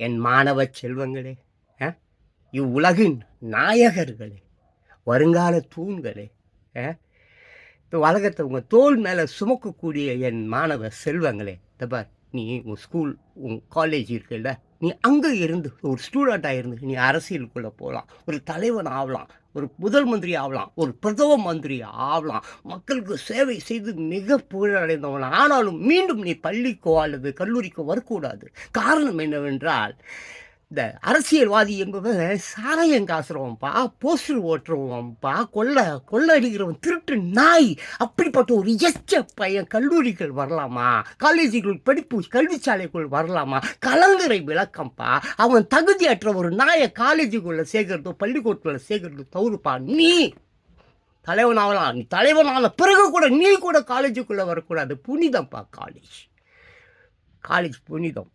என் மாணவ செல்வங்களே ஆ? இவ்வுலகின் நாயகர்களே வருங்கால தூண்களே ஆ? இந்த உலகத்தை உங்கள் தோல் மேலே சுமக்கக்கூடிய என் மாணவ செல்வங்களே இந்த பார் நீ உன் ஸ்கூல் உன் காலேஜ் இருக்குல்ல நீ அங்கே இருந்து ஒரு ஸ்டூடெண்ட்டாக இருந்து நீ அரசியலுக்குள்ளே போகலாம் ஒரு தலைவன் ஆகலாம் ஒரு முதல் மந்திரி ஆகலாம் ஒரு பிரதம மந்திரி ஆகலாம் மக்களுக்கு சேவை செய்து மிக புகழடைந்தவன். ஆனாலும் மீண்டும் நீ பள்ளிக்கோ அல்லது கல்லூரிக்கோ வரக்கூடாது. காரணம் என்னவென்றால் இந்த அரசியல்வாதி என்பவன் சாராயம் காசுறவன்ப்பா போஸ்டர் ஓட்டுறவன்ப்பா கொள்ள கொள்ள அடிக்கிறவன் திருட்டு நாய் அப்படிப்பட்ட ஒரு எச்ச பையன் கல்லூரிகள் வரலாமா? காலேஜுக்குள் படிப்பு கல்விச்சாலைக்குள் வரலாமா? கலங்கரை விளக்கம்ப்பா. அவன் தகுதியற்ற ஒரு நாயை காலேஜுக்குள்ளே சேர்க்கறதோ பள்ளிக்கூடத்தில் சேர்க்கறதோ தவறுப்பா. நீ தலைவன் ஆகலாம் நீ தலைவனான பிறகு கூட நீ கூட காலேஜுக்குள்ளே வரக்கூடாது. புனிதம்ப்பா காலேஜ். காலேஜ் புனிதம்.